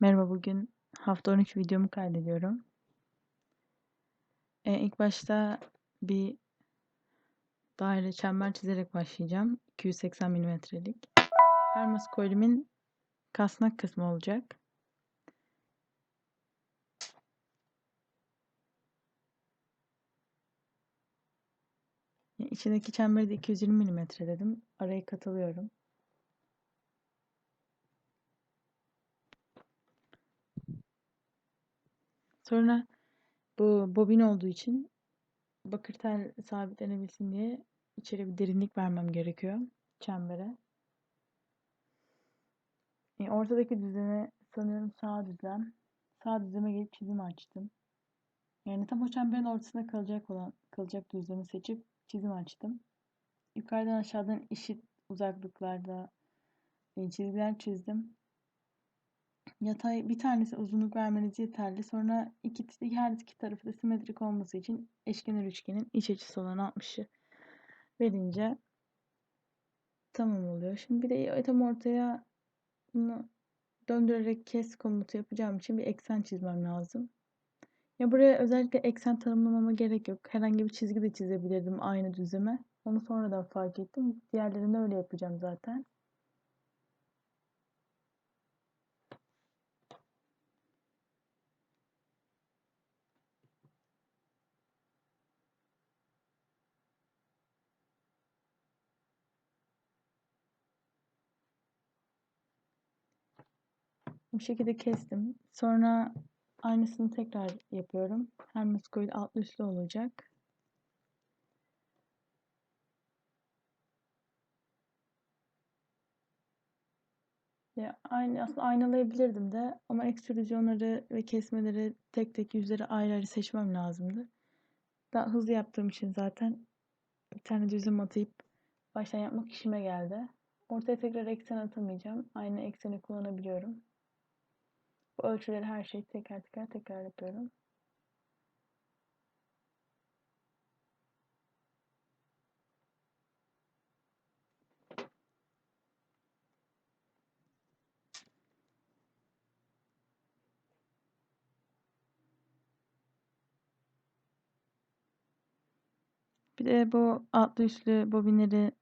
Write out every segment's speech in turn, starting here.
Merhaba, bugün hafta 13 videomu kaydediyorum. Eee, ilk başta bir daire çember çizerek başlayacağım. 280 milimetrelik. Hermes kolimin kasnak kısmı olacak. İçindeki çemberi de 220 milimetre dedim. Arayı katılıyorum. Sonra bu bobin olduğu için bakır tel sabitlenebilsin diye içeri bir derinlik vermem gerekiyor çembere. E, ortadaki düzleme sanıyorum sağ düzlem. Sağ düzleme gelip çizim açtım. Yani tam o çemberin ortasında kalacak olan kalacak düzlemi seçip çizim açtım. Yukarıdan aşağıdan eşit uzaklıklarda e, çizgiler çizdim. Yatay bir tanesi uzunluk vermeniz yeterli. Sonra iki, her iki tarafı da simetrik olması için eşkenar üçgenin iç açısı olan 60'ı verince tamam oluyor. Şimdi bir de tam ortaya bunu döndürerek kes komutu yapacağım için bir eksen çizmem lazım. Ya buraya özellikle eksen tanımlamama gerek yok. Herhangi bir çizgi de çizebilirdim aynı düzleme. Onu sonradan fark ettim. Diğerlerini öyle yapacağım zaten. Bu şekilde kestim. Sonra aynısını tekrar yapıyorum. Hermes coil altlı üstlü olacak. Ya aynı aslında aynalayabilirdim de ama ekstrüzyonları ve kesmeleri tek tek yüzleri ayrı ayrı seçmem lazımdı. Daha hızlı yaptığım için zaten bir tane düzüm atayıp baştan yapmak işime geldi. Ortaya tekrar eksen atamayacağım. Aynı ekseni kullanabiliyorum. Bu ölçüleri her şeyi teker teker tekrar yapıyorum. Bir de bu altlı üstlü bobinleri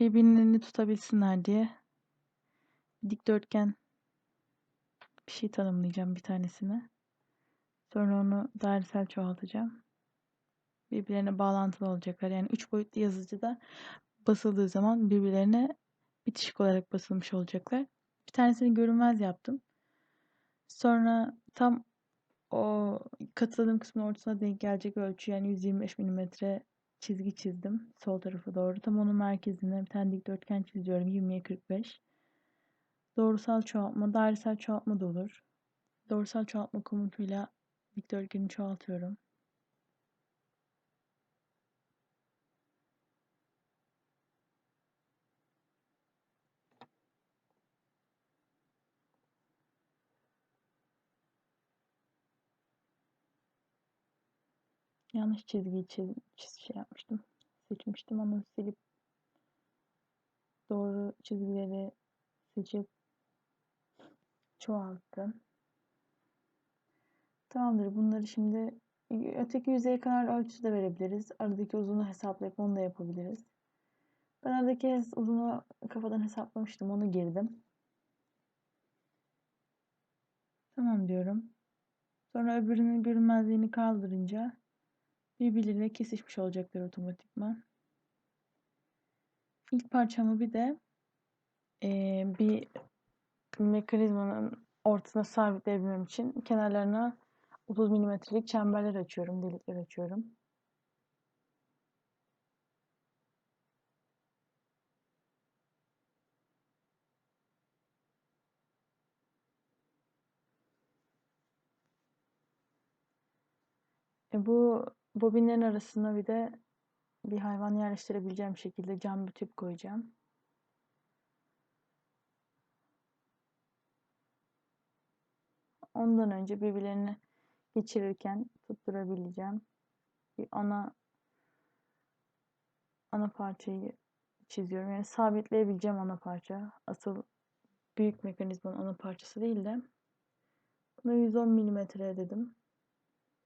birbirlerini tutabilsinler diye dikdörtgen bir şey tanımlayacağım bir tanesine. Sonra onu dairesel çoğaltacağım. Birbirlerine bağlantılı olacaklar. Yani üç boyutlu yazıcıda basıldığı zaman birbirlerine bitişik olarak basılmış olacaklar. Bir tanesini görünmez yaptım. Sonra tam o katıldığım kısmın ortasına denk gelecek ölçü yani 125 mm çizgi çizdim sol tarafa doğru. Tam onun merkezine bir tane dikdörtgen çiziyorum 20'ye 45. Doğrusal çoğaltma, dairesel çoğaltma da olur. Doğrusal çoğaltma komutuyla dikdörtgeni çoğaltıyorum. Yanlış çizgiyi çiz, çiz şey yapmıştım. Seçmiştim onu silip doğru çizgileri seçip çoğalttım. Tamamdır. Bunları şimdi öteki yüzeye kadar ölçüsü de verebiliriz. Aradaki uzunluğu hesaplayıp onu da yapabiliriz. Ben aradaki uzunluğu kafadan hesaplamıştım. Onu girdim. Tamam diyorum. Sonra öbürünün görünmezliğini kaldırınca birbirleriyle kesişmiş olacaklar otomatikman. İlk parçamı bir de e, bir mekanizmanın ortasına sabitleyebilmem için kenarlarına 30 milimetrelik çemberler açıyorum, delikler açıyorum. E bu bobinlerin arasına bir de bir hayvan yerleştirebileceğim şekilde cam bir tüp koyacağım. Ondan önce birbirlerini geçirirken tutturabileceğim bir ana ana parçayı çiziyorum. Yani sabitleyebileceğim ana parça. Asıl büyük mekanizmanın ana parçası değil de Buna 110 milimetre dedim.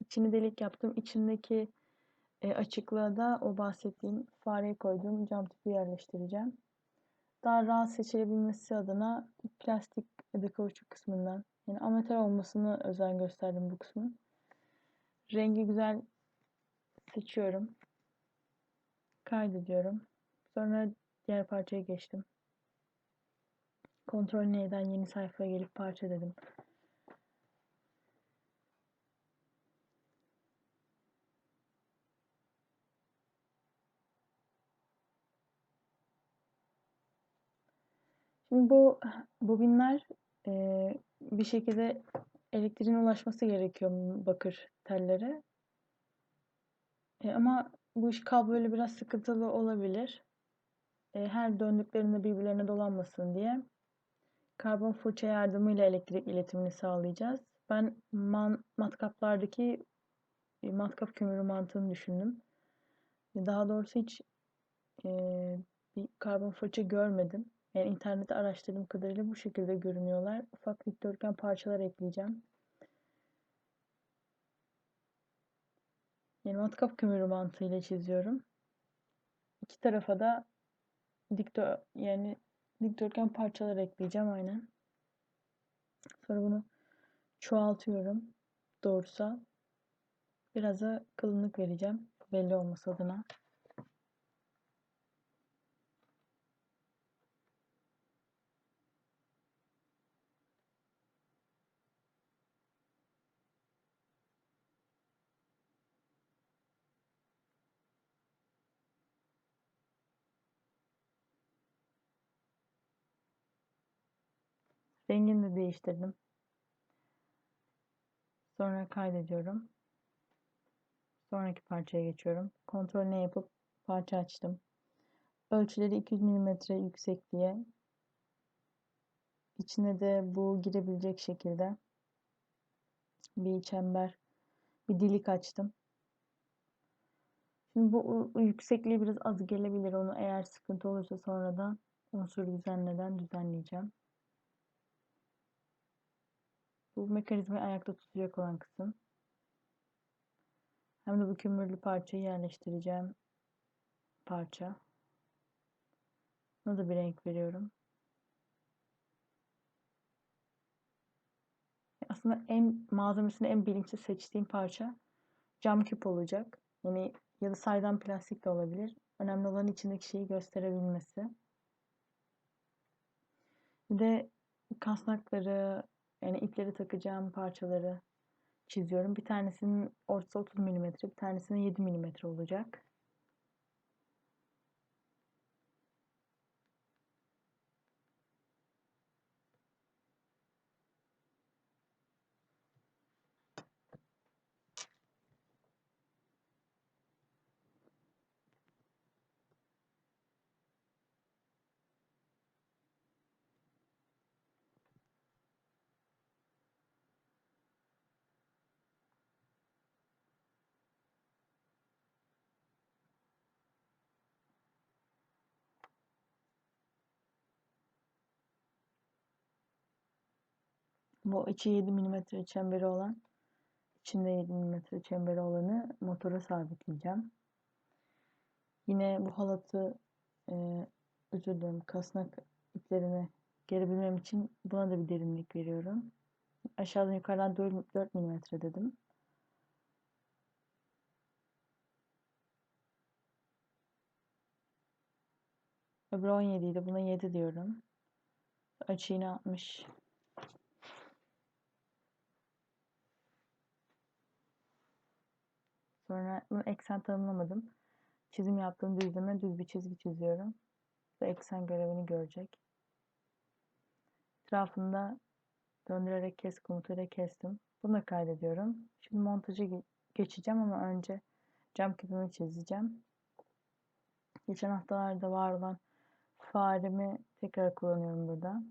İçini delik yaptım. İçindeki e, açıklığa da o bahsettiğim fareye koyduğum cam tüpü yerleştireceğim. Daha rahat seçilebilmesi adına plastik ya da kısmından yani amatör olmasını özen gösterdim bu kısmın. Rengi güzel seçiyorum. Kaydediyorum. Sonra diğer parçaya geçtim. Kontrol neyden yeni sayfaya gelip parça dedim. Şimdi bu bobinler e, bir şekilde elektriğin ulaşması gerekiyor bakır tellere. E, ama bu iş kabloyla biraz sıkıntılı olabilir. E, her döndüklerinde birbirlerine dolanmasın diye karbon fırça yardımıyla elektrik iletimini sağlayacağız. Ben man, matkaplardaki e, matkap kömürü mantığını düşündüm. Daha doğrusu hiç e, bir karbon fırça görmedim. Yani internette araştırdığım kadarıyla bu şekilde görünüyorlar. Ufak dikdörtgen parçalar ekleyeceğim. Yani matkap kömürü mantığıyla çiziyorum. İki tarafa da dikdör yani dikdörtgen parçalar ekleyeceğim aynen. Sonra bunu çoğaltıyorum doğrusal. Biraz da kalınlık vereceğim belli olması adına. Rengini de değiştirdim. Sonra kaydediyorum. Sonraki parçaya geçiyorum. Kontrolünü yapıp parça açtım. Ölçüleri 200 mm yüksekliğe. İçine de bu girebilecek şekilde bir çember, bir delik açtım. Şimdi bu yüksekliği biraz az gelebilir. Onu eğer sıkıntı olursa sonradan unsur düzenleden düzenleyeceğim. Bu mekanizmayı ayakta tutacak olan kısım. Hem de bu kömürlü parçayı yerleştireceğim parça. Buna da bir renk veriyorum. Aslında en malzemesini en bilinçli seçtiğim parça cam küp olacak. Yani ya da saydam plastik de olabilir. Önemli olan içindeki şeyi gösterebilmesi. Bir de kasnakları, yani ipleri takacağım parçaları çiziyorum. Bir tanesinin ortası 30 mm, bir tanesinin 7 mm olacak. Bu içi 7 mm çemberi olan içinde 7 mm çemberi olanı motora sabitleyeceğim. Yine bu halatı e, özür kasnak iplerini gerebilmem için buna da bir derinlik veriyorum. Aşağıdan yukarıdan 4, 4 mm dedim. Öbürü 17 idi. Buna 7 diyorum. Açı yine 60. Sonra bunu eksen tanımlamadım. Çizim yaptığım düzleme düz bir çizgi çiziyorum. Ve eksen görevini görecek. Etrafında döndürerek kes komutuyla kestim. Bunu da kaydediyorum. Şimdi montajı geçeceğim ama önce cam küpümü çizeceğim. Geçen haftalarda var olan faremi tekrar kullanıyorum burada.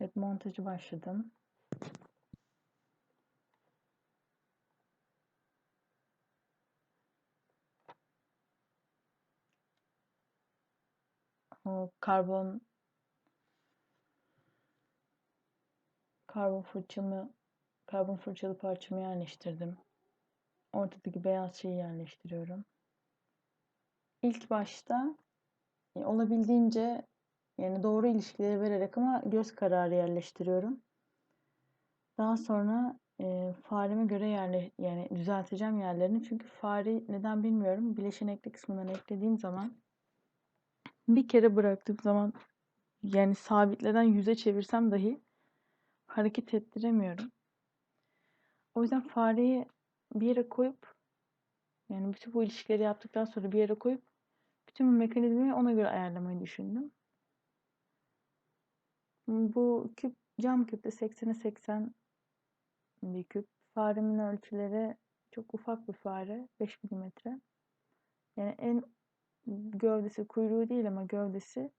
Evet montajı başladım. O karbon karbon fırçamı karbon fırçalı parçamı yerleştirdim. Ortadaki beyaz şeyi yerleştiriyorum. İlk başta e, olabildiğince yani doğru ilişkileri vererek ama göz kararı yerleştiriyorum. Daha sonra e, fareme göre yerle yani düzelteceğim yerlerini. Çünkü fare neden bilmiyorum. Bileşen ekle kısmından eklediğim zaman bir kere bıraktığım zaman yani sabitleden yüze çevirsem dahi hareket ettiremiyorum. O yüzden fareyi bir yere koyup yani bütün bu ilişkileri yaptıktan sonra bir yere koyup bütün bu mekanizmayı ona göre ayarlamayı düşündüm. Bu küp cam küpte 80'e 80 bir küp. Faremin ölçüleri çok ufak bir fare. 5 milimetre. Yani en gövdesi kuyruğu değil ama gövdesi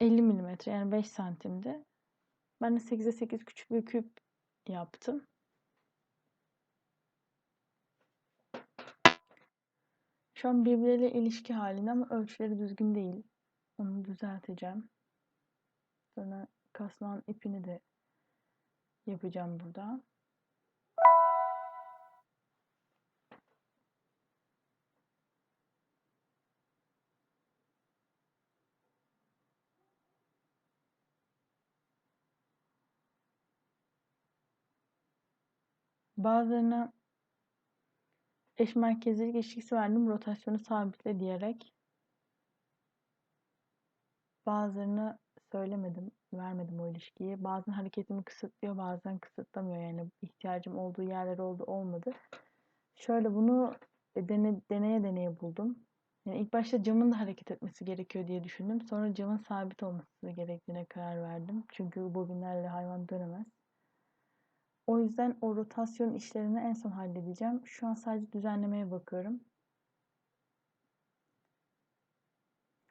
50 milimetre yani 5 santimde. Ben de 8'e 8 küçük bir küp yaptım. Şu an birbirleriyle ilişki halinde ama ölçüleri düzgün değil. Onu düzelteceğim. Sonra kasnağın ipini de yapacağım burada. Bazılarına eş merkezlilik ilişkisi verdim. Rotasyonu sabitle diyerek. Bazılarını söylemedim, vermedim o ilişkiyi. Bazen hareketimi kısıtlıyor, bazen kısıtlamıyor. Yani ihtiyacım olduğu yerler oldu, olmadı. Şöyle bunu e, dene, deneye deneye buldum. Yani ilk başta camın da hareket etmesi gerekiyor diye düşündüm. Sonra camın sabit olması gerektiğine karar verdim. Çünkü bobinlerle hayvan dönemez. O yüzden o rotasyon işlerini en son halledeceğim. Şu an sadece düzenlemeye bakıyorum.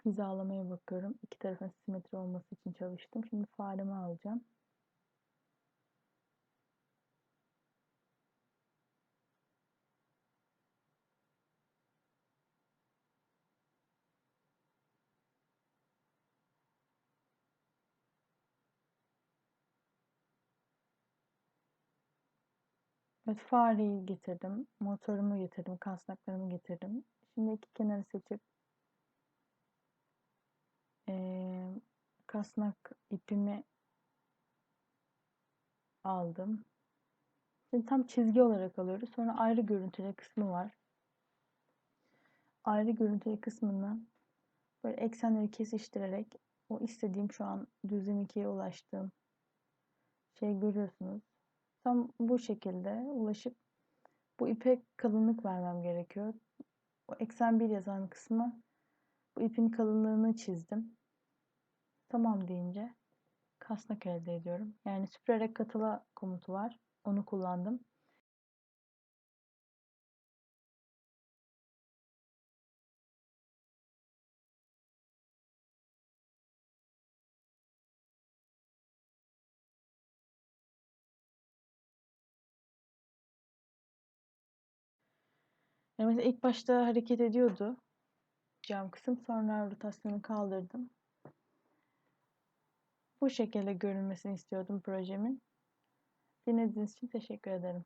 Hizalamaya bakıyorum. İki tarafın simetri olması için çalıştım. Şimdi faremi alacağım. Evet fareyi getirdim. Motorumu getirdim. Kasnaklarımı getirdim. Şimdi iki kenarı seçip ee, kasnak ipimi aldım. Şimdi tam çizgi olarak alıyoruz. Sonra ayrı görüntüle kısmı var. Ayrı görüntüle kısmından böyle eksenleri kesiştirerek o istediğim şu an düzlem 2'ye ulaştığım şey görüyorsunuz. Tam bu şekilde ulaşıp bu ipe kalınlık vermem gerekiyor. O eksen 1 yazan kısmı bu ipin kalınlığını çizdim. Tamam deyince kasnak elde ediyorum. Yani süpürerek katıla komutu var. Onu kullandım. Yani mesela ilk başta hareket ediyordu cam kısım. Sonra rotasyonu kaldırdım. Bu şekilde görünmesini istiyordum projemin. Dinlediğiniz için teşekkür ederim.